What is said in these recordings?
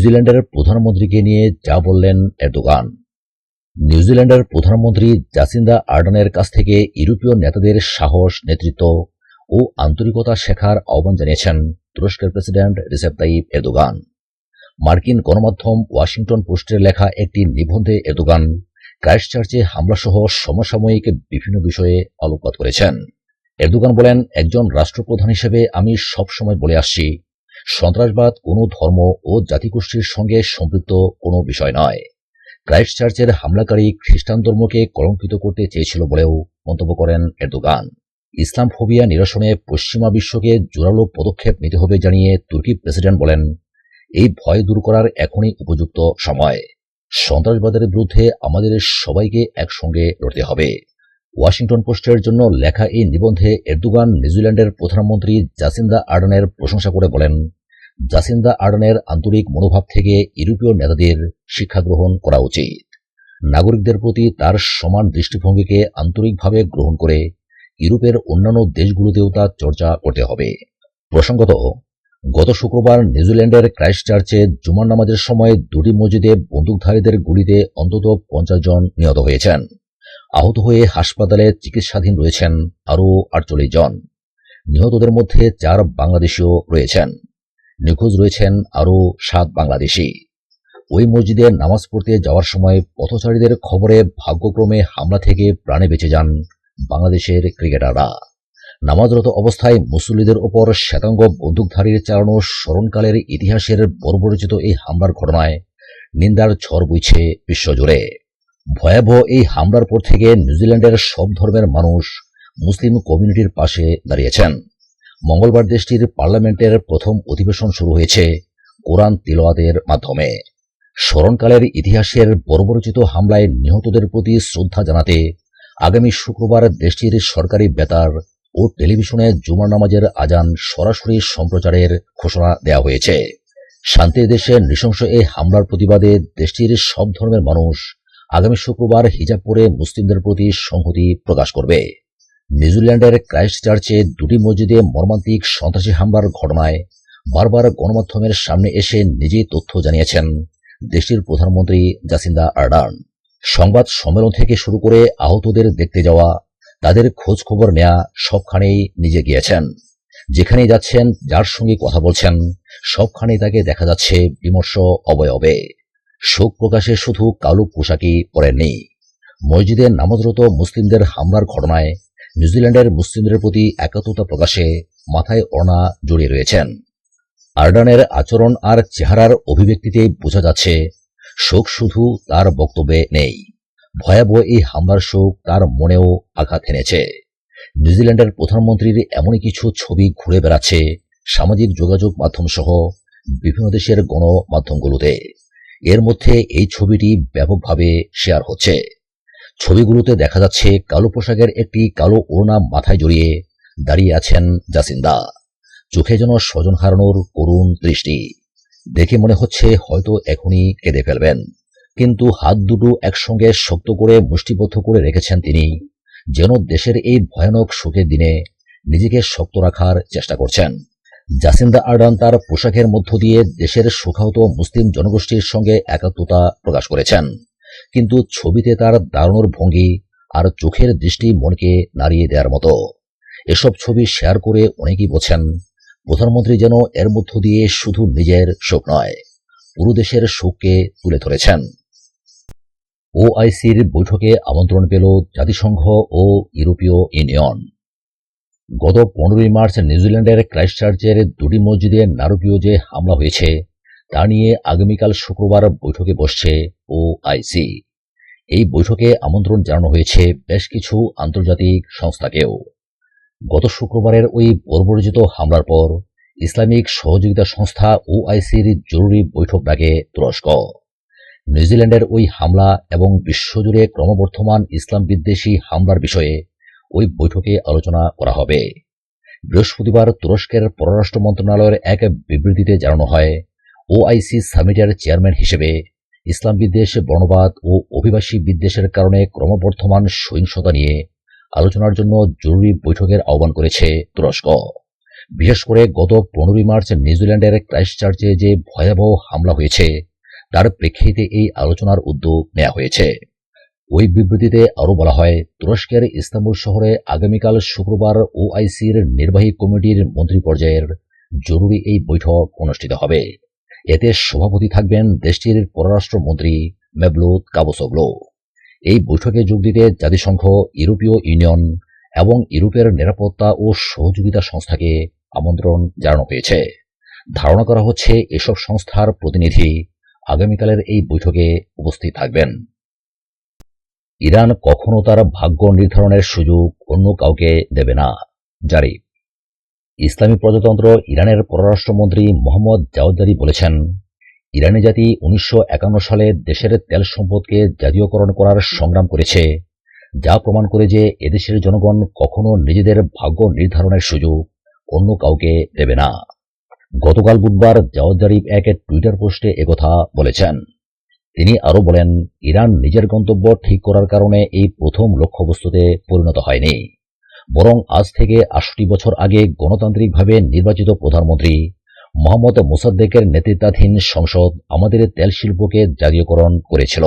নিউজিল্যান্ডের প্রধানমন্ত্রীকে নিয়ে যা বললেন এরদোগান। নিউজিল্যান্ডের প্রধানমন্ত্রী জাসিন্দা আর্ডনের কাছ থেকে ইউরোপীয় নেতাদের সাহস, নেতৃত্ব ও আন্তরিকতা শেখার আহ্বান জানিয়েছেন তুরস্কের প্রেসিডেন্ট রিসেপ তাইপ এরদোগান। মার্কিন গণমাধ্যম ওয়াশিংটন পোস্টের লেখা একটি নিবন্ধে এরদোগান ক্রাইস্টচার্চে হামলাসহ সমসাময়িক বিভিন্ন বিষয়ে আলোকপাত করেছেন। এরদোগান বলেন, একজন রাষ্ট্রপ্রধান হিসেবে আমি সবসময় বলে আসছি সন্ত্রাসবাদ কোনো ধর্ম ও জাতিগোষ্ঠীর সঙ্গে সম্পৃক্ত কোনো বিষয় নয়। ক্রাইস্ট চার্চের হামলাকারী খ্রিস্টান ধর্মকে কলঙ্কিত করতে চেয়েছিল বলেও মন্তব্য করেন এরদোগান। ইসলাম ফোবিয়া নিরসনে পশ্চিমা বিশ্বকে জোরালো পদক্ষেপ নিতে হবে জানিয়ে তুর্কি প্রেসিডেন্ট বলেন, এই ভয় দূর করার এখনই উপযুক্ত সময়। সন্ত্রাসবাদের বিরুদ্ধে আমাদের সবাইকে একসঙ্গে লড়তে হবে। ওয়াশিংটন পোস্টের জন্য লেখা এই নিবন্ধে এরদোগান, নিউজিল্যান্ডের প্রধানমন্ত্রী জাসিন্দা আর্ডনের প্রশংসা করে বলেন, জাসিন্দা আর্ডনের আন্তরিক মনোভাব থেকে ইউরোপীয় নেতাদের শিক্ষা গ্রহণ করা উচিত। নাগরিকদের প্রতি তার সমান দৃষ্টিভঙ্গিকে আন্তরিকভাবে গ্রহণ করে ইউরোপের অন্যান্য দেশগুলোতেও তা চর্চা করতে হবে। প্রসঙ্গত, গত শুক্রবার নিউজিল্যান্ডের ক্রাইস্ট চার্চে জুমার নামাজের সময় দুটি মসজিদে বন্দুকধারীদের গুলিতে অন্তত পঞ্চাশ জন নিহত হয়েছেন। আহত হয়ে হাসপাতালে চিকিৎসাধীন রয়েছেন আরও আটচল্লিশ জন। নিহতদের মধ্যে চার বাংলাদেশীও রয়েছেন। নিখোঁজ রয়েছেন আরও সাত বাংলাদেশি। ওই মসজিদে নামাজ পড়তে যাওয়ার সময় পথচারীদের খবরে ভাগ্যক্রমে হামলা থেকে প্রাণে বেঁচে যান বাংলাদেশের ক্রিকেটাররা। নামাজরত অবস্থায় মুসল্লিদের ওপর শ্বেতাঙ্গ বন্দুকধারীর চালানো স্মরণকালের ইতিহাসের বর্বরচিত এই হামলার ঘটনায় নিন্দার ঝড় বইছে বিশ্বজুড়ে। ভয়াবহ এই হামলার পর থেকে নিউজিল্যান্ডের সব ধর্মের মানুষ মুসলিম কমিউনিটির পাশে দাঁড়িয়েছেন। মঙ্গলবার দেশটির পার্লামেন্টের প্রথম অধিবেশন শুরু হয়েছে কোরআন তিলওয়াতের মাধ্যমে। স্মরণকালের ইতিহাসের বর্বরচিত হামলায় নিহতদের প্রতি শ্রদ্ধা জানাতে আগামী শুক্রবার দেশটির সরকারি বেতার ও টেলিভিশনে জুমার নামাজের আজান সরাসরি সম্প্রচারের ঘোষণা দেওয়া হয়েছে। শান্তির দেশে নৃশংস এই হামলার প্রতিবাদে দেশটির সব ধর্মের মানুষ আগামী শুক্রবার হিজাব পরে মুসলিমদের প্রতি সংহতি প্রকাশ করবে। নিউজিল্যান্ডের ক্রাইস্ট চার্চে দুটি মসজিদে মর্মান্তিক সন্ত্রাসী হামলার ঘটনায় বারবার গণমাধ্যমের সামনে এসে নিজেই তথ্য জানিয়েছেন দেশটির প্রধানমন্ত্রী জাসিন্দা আর্ডার্ন। সংবাদ সম্মেলন থেকে শুরু করে আহতদের দেখতে যাওয়া, তাদের খোঁজ খবর নেয়া সবখানেই নিজে গিয়েছেন। যেখানেই যাচ্ছেন, যার সঙ্গে কথা বলছেন, সবখানেই তাকে দেখা যাচ্ছে বিমর্ষ অবয়বে। শোক প্রকাশে শুধু কালো পোশাকই পরেননি মসজিদে নামাজরত মুসলিমদের হামলার ঘটনায় নিউজিল্যান্ডের মুসলিমদের প্রতি একাত্মতা প্রকাশে মাথায় ওড়না জড়িয়ে রয়েছেন। আর্ডানের আচরণ আর চেহারার অভিব্যক্তিতেই বোঝা যাচ্ছে, শোক শুধু তার বক্তব্যে নেই। ভয়াবহ এই হামলার শোক তার মনেও আঘাত এনেছে। নিউজিল্যান্ডের প্রধানমন্ত্রীর এমনই কিছু ছবি ঘুরে বেড়াচ্ছে সামাজিক যোগাযোগ মাধ্যম সহ বিভিন্ন দেশের গণমাধ্যমগুলোতে। এর মধ্যে এই ছবিটি ব্যাপকভাবে শেয়ার হচ্ছে। ছবিগুলোতে দেখা যাচ্ছে কালো পোশাকের একটি কালো ওড়না মাথায় জড়িয়ে দাঁড়িয়ে আছেন জাসিন্দা চোখে যেন স্বজন হারানোর করুণ দৃষ্টি দেখে মনে হচ্ছে হয়তো এখনই কেঁদে ফেলবেন। কিন্তু হাত দুটো একসঙ্গে শক্ত করে মুষ্টিবদ্ধ করে রেখেছেন তিনি, যেন দেশের এই ভয়ানক শোকের দিনে নিজেকে শক্ত রাখার চেষ্টা করছেন। জাসিন্দা আর্ডান তার পোশাকের মধ্য দিয়ে দেশের শোকাহত মুসলিম জনগোষ্ঠীর সঙ্গে একাত্মতা প্রকাশ করেছেন। কিন্তু ছবিতে তার দাঁড়ানোর ভঙ্গি আর চোখের দৃষ্টি মনকে নাড়িয়ে দেওয়ার মতো। এসব ছবি শেয়ার করে অনেকেই বলছেন, প্রধানমন্ত্রী যেন এর মধ্য দিয়ে শুধু নিজের শোক নয়, পুরো দেশের শোককে তুলে ধরেছেন। ওআইসির বৈঠকে আমন্ত্রণ পেল জাতিসংঘ ও ইউরোপীয় ইউনিয়ন। গত পনেরোই মার্চ নিউজিল্যান্ডের ক্রাইস্টচার্চের দুটি মসজিদে নারকীয় যে হামলা হয়েছে, তা নিয়ে আগামীকাল শুক্রবার বৈঠকে বসছে ওআইসি এই বৈঠকে আমন্ত্রণ জানানো হয়েছে বেশ কিছু আন্তর্জাতিক সংস্থাকেও। গত শুক্রবারের ওই বর্বরজিত হামলার পর ইসলামিক সহযোগিতা সংস্থা ওআইসির জরুরি বৈঠক ডাকে তুরস্ক। নিউজিল্যান্ডের ওই হামলা এবং বিশ্বজুড়ে ক্রমবর্ধমান ইসলাম বিদ্বেষী হামলার বিষয়ে ওই বৈঠকে আলোচনা করা হবে। বৃহস্পতিবার তুরস্কের পররাষ্ট্র মন্ত্রণালয়ের এক বিবৃতিতে জানানো হয়, ওআইসি সামিটের চেয়ারম্যান হিসেবে ইসলাম বিদ্বেষ, বর্ণবাদ ও অভিবাসী বিদ্বেষের কারণে ক্রমবর্ধমান সহিংসতা নিয়ে আলোচনার জন্য জরুরি বৈঠকের আহ্বান করেছে তুরস্ক। বিশেষ করে গত পনেরোই মার্চ নিউজিল্যান্ডের ক্রাইস্টচার্চে যে ভয়াবহ হামলা হয়েছে, তার প্রেক্ষিতে এই আলোচনার উদ্যোগ নেওয়া হয়েছে। ওই বিবৃতিতে আরও বলা হয়, তুরস্কের ইস্তাম্বুল শহরে আগামীকাল শুক্রবার ওআইসির নির্বাহী কমিটির মন্ত্রী পর্যায়ের জরুরি এই বৈঠক অনুষ্ঠিত হবে। এতে সভাপতি থাকবেন দেশটির পররাষ্ট্রমন্ত্রী মেবলুত কাবুসোগলো। এই বৈঠকে যোগ দিতে জাতিসংঘ, ইউরোপীয় ইউনিয়ন এবং ইউরোপের নিরাপত্তা ও সহযোগিতা সংস্থাকে আমন্ত্রণ জানানো হয়েছে। ধারণা করা হচ্ছে, এসব সংস্থার প্রতিনিধি আগামীকালের এই বৈঠকে উপস্থিত থাকবেন। ইরান কখনো তার ভাগ্য নির্ধারণের সুযোগ অন্য কাউকে দেবে না। জারি। ইসলামী প্রজাতন্ত্র ইরানের পররাষ্ট্রমন্ত্রী মোহাম্মদ জাওয়াদারি বলেছেন, ইরানি জাতি উনিশশো একান্ন সালে দেশের তেল সম্পদকে জাতীয়করণ করার সংগ্রাম করেছে, যা প্রমাণ করে যে এদেশের জনগণ কখনো নিজেদের ভাগ্য নির্ধারণের সুযোগ অন্য কাউকে দেবে না। গতকাল বুধবার জাওয়াদ জারিফ এক টুইটার পোস্টে একথা বলেছেন। তিনি আরও বলেন, ইরান নিজের গন্তব্য ঠিক করার কারণে এই প্রথম লক্ষ্যবস্তুতে পরিণত হয়নি। বরং আজ থেকে আটষট্টি বছর আগে গণতান্ত্রিকভাবে নির্বাচিত প্রধানমন্ত্রী মোহাম্মদ মোসাদ্দেকের নেতৃত্বাধীন সংসদ আমাদের তেল শিল্পকে জাতীয়করণ করেছিল।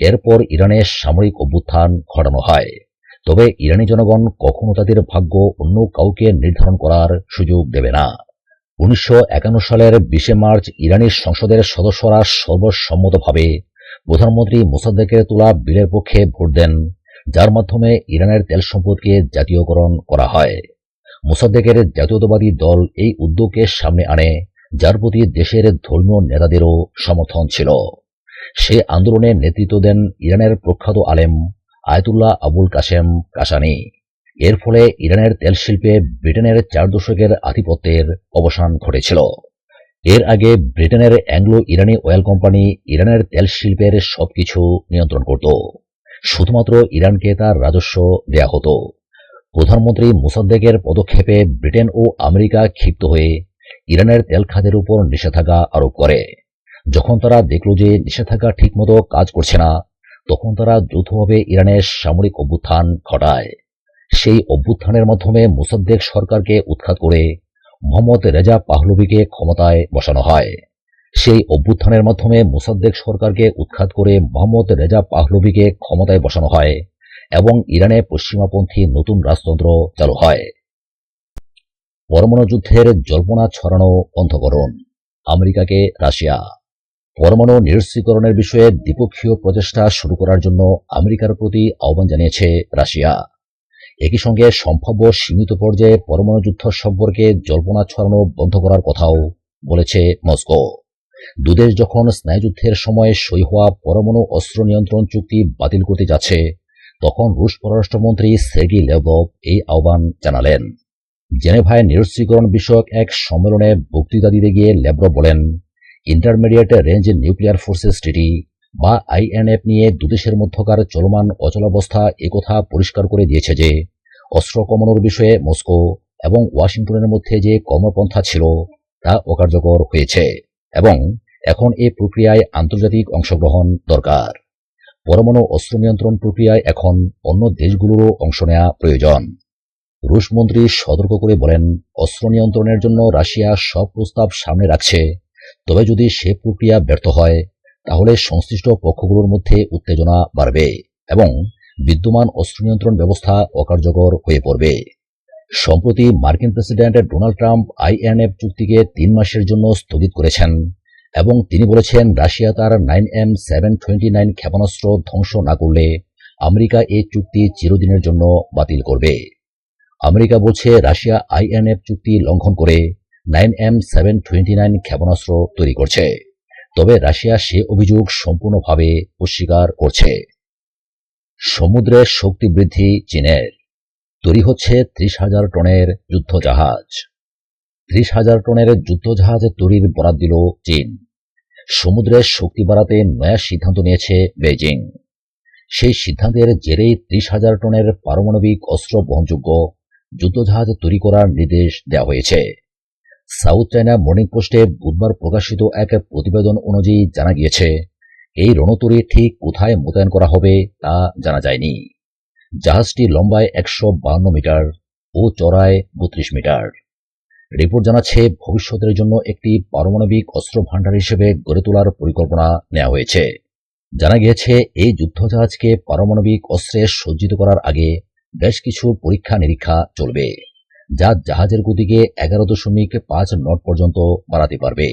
এরপর ইরানে সামরিক অভ্যুত্থান ঘটানো হয়। তবে ইরানি জনগণ কখনো তাদের ভাগ্য অন্য কাউকে নির্ধারণ করার সুযোগ দেবে না। উনিশশো একান্ন সালের বিশে মার্চ ইরানের সংসদের সদস্যরা সর্বসম্মতভাবে প্রধানমন্ত্রী মোসাদ্দেকের তোলা বিলের পক্ষে ভোট দেন, যার মাধ্যমে ইরানের তেল সম্পদকে জাতীয়করণ করা হয়। মোসাদ্দেকের জাতীয়তাবাদী দল এই উদ্যোগকে সামনে আনে, যার প্রতি দেশের ধর্মীয় নেতাদেরও সমর্থন ছিল। সে আন্দোলনে নেতৃত্ব দেন ইরানের প্রখ্যাত আলেম আয়তুল্লাহ আবুল কাশেম কাসানি। এর ফলে ইরানের তেল শিল্পে ব্রিটেনের চার দশকের আধিপত্যের অবসান ঘটেছিল। এর আগে ব্রিটেনের অ্যাংলো ইরানি অয়েল কোম্পানি ইরানের তেল শিল্পের সবকিছু নিয়ন্ত্রণ করত। শুধুমাত্র ইরানকে তার রাজস্ব দেয়া হতো। প্রধানমন্ত্রী মুসাদ্দেকের পদক্ষেপে ব্রিটেন ও আমেরিকা ক্ষিপ্ত হয়ে ইরানের তেল খাতের উপর নিষেধাজ্ঞা আরোপ করে। যখন তারা দেখল যে নিষেধাজ্ঞা ঠিকমতো কাজ করছে না, তখন তারা যৌথভাবে ইরানের সামরিক অভ্যুত্থান ঘটায়। সেই অভ্যুত্থানের মাধ্যমে মুসাদ্দেক সরকারকে উৎখাত করে মোহাম্মদ রেজা পাহলবিকে ক্ষমতায় বসানো হয়। সেই অভ্যুত্থানের মাধ্যমে মুসাদ্দেক সরকারকে উৎখাত করে মোহাম্মদ রেজা পাহলবিকে ক্ষমতায় বসানো হয় এবং ইরানে পশ্চিমাপন্থী নতুন রাজতন্ত্র চালু হয়। পরমাণু যুদ্ধের জল্পনা ছড়ানো বন্ধ করুন আমেরিকাকে রাশিয়া। পরমাণু নিরস্ত্রীকরণের বিষয়ে দ্বিপক্ষীয় প্রচেষ্টা শুরু করার জন্য আমেরিকার প্রতি আহ্বান জানিয়েছে রাশিয়া। একই সঙ্গে সম্ভাব্য সীমিত পর্যায়ে পরমাণু যুদ্ধ সম্পর্কে জল্পনা ছড়ানো বন্ধ করার কথাও বলেছে মস্কো। দুদেশ যখন স্নায়ুযুদ্ধের সময় সই হওয়া পরমাণু অস্ত্র নিয়ন্ত্রণ চুক্তি বাতিল করতে যাচ্ছে, তখন রুশ পররাষ্ট্রমন্ত্রী সের্গি লেভভ এই আহ্বান জানালেন। জেনেভায় নিরস্ত্রীকরণ বিষয়ক এক সম্মেলনে বক্তৃতা দিতে গিয়ে লেব্রভ বলেন, intermediate range nuclear forces treaty বা আইএনএফ নিয়ে দুদেশের মধ্যকার চলমান অচলাবস্থা একথা পরিষ্কার করে দিয়েছে যে, অস্ত্র কমানোর বিষয়ে মস্কো এবং ওয়াশিংটনের মধ্যে যে কর্মপন্থা ছিল, তা অকার্যকর হয়েছে এবং এখন এ প্রক্রিয়ায় আন্তর্জাতিক অংশগ্রহণ দরকার। পরমাণু অস্ত্র নিয়ন্ত্রণ প্রক্রিয়ায় এখন অন্য দেশগুলোরও অংশ নেওয়া প্রয়োজন। রুশ মন্ত্রী সতর্ক করে বলেন, অস্ত্র নিয়ন্ত্রণের জন্য রাশিয়া সব প্রস্তাব সামনে রাখছে, তবে যদি সে প্রক্রিয়া ব্যর্থ হয় তাহলে সংশ্লিষ্ট পক্ষগুলোর মধ্যে উত্তেজনা বাড়বে এবং বিদ্যমান অস্ত্র নিয়ন্ত্রণ ব্যবস্থা অকার্যকর হয়ে পড়বে। সম্প্রতি মার্কিন প্রেসিডেন্ট ডোনাল্ড ট্রাম্প আইএনএফ চুক্তিকে তিন মাসের জন্য স্থগিত করেছেন এবং তিনি বলেছেন, রাশিয়া তার nine M seven twenty nine ক্ষেপণাস্ত্র ধ্বংস না করলে আমেরিকা এই চুক্তি চিরদিনের জন্য বাতিল করবে। আমেরিকা বলছে, রাশিয়া আইএনএফ চুক্তি লঙ্ঘন করে nine M seven twenty nine ক্ষেপণাস্ত্র তৈরি করছে। তবে রাশিয়া সে অভিযোগ সম্পূর্ণভাবে অস্বীকার করছে। সমুদ্রের শক্তি বৃদ্ধি চীনের। তৈরি হচ্ছে ত্রিশ হাজার টনের যুদ্ধজাহাজ। ত্রিশ হাজার টনের যুদ্ধজাহাজ তৈরির বরাদ দিল চীন। সমুদ্রের শক্তি বাড়াতে নয়া সিদ্ধান্ত নিয়েছে বেজিং সেই সিদ্ধান্তের জেরেই ত্রিশ হাজার টনের পারমাণবিক অস্ত্র বহনযোগ্য যুদ্ধজাহাজ তৈরি করার নির্দেশ দেওয়া হয়েছে। সাউথ চায়না মর্নিং পোস্টে বুধবার প্রকাশিত এক প্রতিবেদন অনুযায়ী জানা গিয়েছে, এই রণতরী ঠিক কোথায় মোতায়েন করা হবে তা জানা যায়নি। জাহাজটি লম্বায় একশো মিটার ও চড়ায় বত্রিশ মিটার। রিপোর্ট জানাচ্ছে, ভবিষ্যতের জন্য একটি পারমাণবিক অস্ত্র ভাণ্ডার হিসেবে গড়ে তোলার পরিকল্পনা নেওয়া হয়েছে। জানা গিয়েছে, এই যুদ্ধজাহাজকে পারমাণবিক অস্ত্রে সজ্জিত করার আগে বেশ কিছু পরীক্ষা নিরীক্ষা চলবে। যা জাহাজের গতিকে এগারো দশমিক পাঁচ নট পর্যন্ত বাড়াতে পারবে।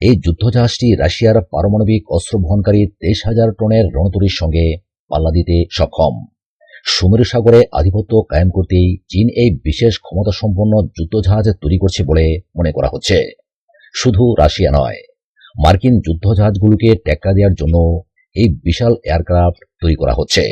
এই যুদ্ধজাহাজটি রাশিয়ার পারমাণবিক অস্ত্র বহনকারী তেইশ হাজার টনের রণতরীর সঙ্গে পাল্লা দিতে সক্ষম। সুমেরু সাগরে আধিপত্য কায়েম করতেই চীন এই বিশেষ ক্ষমতাসম্পন্ন যুদ্ধজাহাজ তৈরি করছে বলে মনে করা হচ্ছে। শুধু রাশিয়া নয়, মার্কিন যুদ্ধজাহাজগুলোকে টেক্কা দেওয়ার জন্য এই বিশাল এয়ারক্রাফট তৈরি করা হচ্ছে।